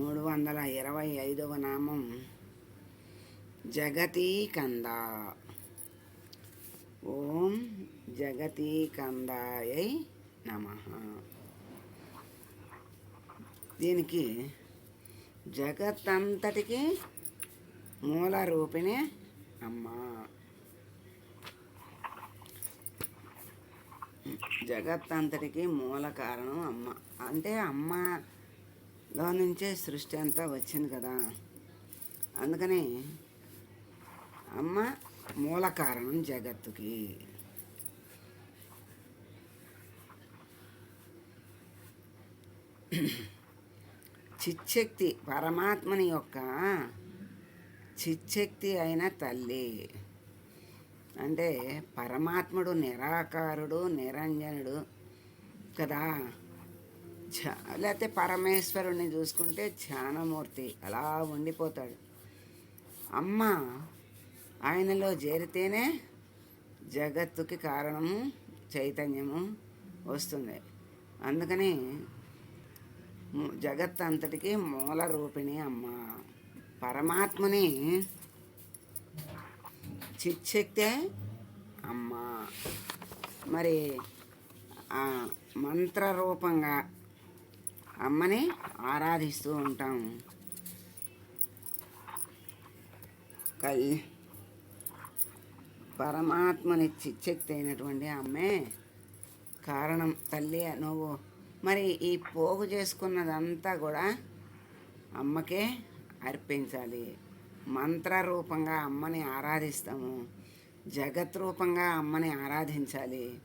మూడు వందల ఇరవై ఐదవ నామం జగతీకంద. ఓం జగతీకందాయ నమ. దీనికి జగత్తంతటికి మూల రూపిణి అమ్మ. జగత్తంతటికి మూల కారణం అమ్మ. అంటే అమ్మ లో నుంచే సృష్టి అంతా వచ్చింది కదా. అందుకని అమ్మ మూల కారణం జగత్తుకి. చిచ్చక్తి పరమాత్మని యొక్క చిచ్చక్తి అయిన తల్లి. అంటే పరమాత్ముడు నిరాకారుడు నిరంజనుడు కదా. లేకపోతే పరమేశ్వరుణ్ణి చూసుకుంటే ధ్యానమూర్తి అలా ఉండిపోతాడు. అమ్మ ఆయనలో చేరితేనే జగత్తుకి కారణము చైతన్యము వస్తుంది. అందుకని జగత్ అంతటికి మూల రూపిణి అమ్మ. పరమాత్మని చిచ్చక్తే అమ్మ. మరి ఆ మంత్ర రూపంగా అమ్మని ఆరాధిస్తూ ఉంటాం. కల్ పరమాత్మని చిచ్చక్తి అయినటువంటి అమ్మే కారణం తల్లి నువ్వు. మరి ఈ పోగు చేసుకున్నదంతా కూడా అమ్మకే అర్పించాలి. మంత్ర రూపంగా అమ్మని ఆరాధిస్తాము. జగత్ రూపంగా అమ్మని ఆరాధించాలి.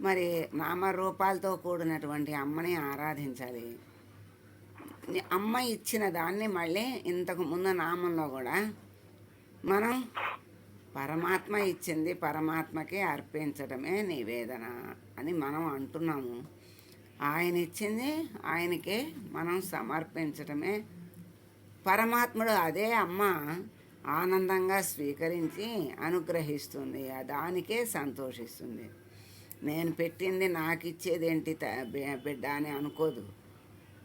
మరి నామరూపాలతో కూడినటువంటి అమ్మని ఆరాధించాలి. అమ్మ ఇచ్చిన దాన్ని మళ్ళీ ఇంతకు ముందు నామంలో కూడా మనం పరమాత్మ ఇచ్చింది పరమాత్మకి అర్పించడమే నివేదన అని మనం అంటున్నాము. ఆయన ఇచ్చింది ఆయనకే మనం సమర్పించడమే. పరమాత్ముడు అదే అమ్మ ఆనందంగా స్వీకరించి అనుగ్రహిస్తుంది. దానికే సంతోషిస్తుంది. నేను పెట్టింది నాకు ఇచ్చేదేంటి బిడ్డ అని అనుకోదు.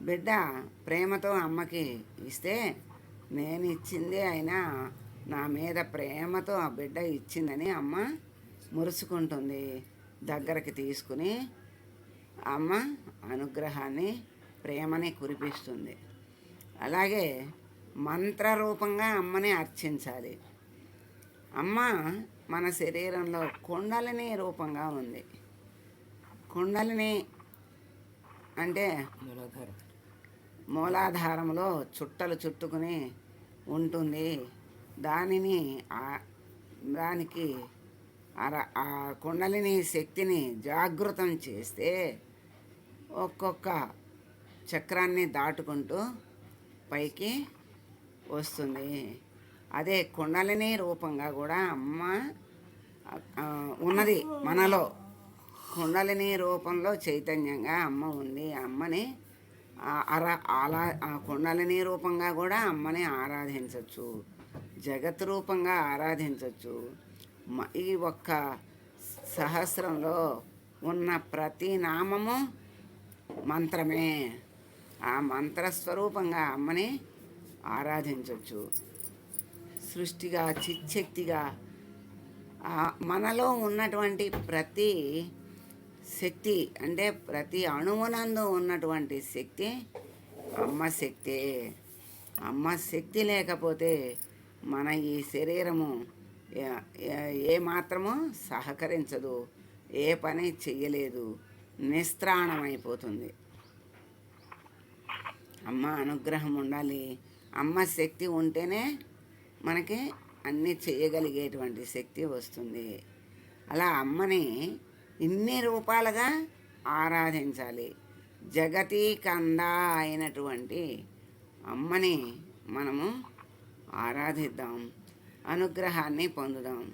బిడ్డ ప్రేమతో అమ్మకి ఇస్తే నేను ఇచ్చింది అయినా నా మీద ప్రేమతో ఆ బిడ్డ ఇచ్చిందని అమ్మ మురుసుకుంటుంది. దగ్గరకి తీసుకుని అమ్మ అనుగ్రహాన్ని ప్రేమని కురిపిస్తుంది. అలాగే మంత్రరూపంగా అమ్మని అర్చించాలి. అమ్మ మన శరీరంలో కుండలిని రూపంగా ఉంది. కుండలిని అంటే మూలాధారం మూలాధారంలో చుట్టలు చుట్టుకుని ఉంటుంది. దానిని దానికి అర ఆ కుండలిని శక్తిని జాగృతం చేస్తే ఒక్కొక్క చక్రాన్ని దాటుకుంటూ పైకి వస్తుంది. అదే కుండలిని రూపంగా కూడా అమ్మ ఉన్నది మనలో. కుండలిని రూపంలో చైతన్యంగా అమ్మ ఉంది. అమ్మని అరా అర అలా కుండలిని రూపంగా కూడా అమ్మని ఆరాధించవచ్చు జగత్ రూపంగా ఆరాధించవచ్చు ఈ ఒక్క సహస్రంలో ఉన్న ప్రతి నామము మంత్రమే. ఆ మంత్రస్వరూపంగా అమ్మని ఆరాధించవచ్చు సృష్టిగా చిచ్చక్తిగా మనలో ఉన్నటువంటి ప్రతి శక్తి అంటే ప్రతి అణువునందు ఉన్నటువంటి శక్తి అమ్మ శక్తి అమ్మ శక్తి లేకపోతే మన ఈ శరీరము ఏ- ఏ మాత్రము సహకరించదు ఏ పని చెయ్యలేదు నిస్త్రాణమైపోతుంది. అమ్మ అనుగ్రహం ఉండాలి. అమ్మ శక్తి ఉంటేనే మనకి అన్నీ చేయగలిగేటువంటి శక్తి వస్తుంది. అలా అమ్మని ఇన్ని రూపాలుగా ఆరాధించాలి. జగతి కంద అయినటువంటి అమ్మని మనము ఆరాధిద్దాం అనుగ్రహాన్ని పొందుదాం.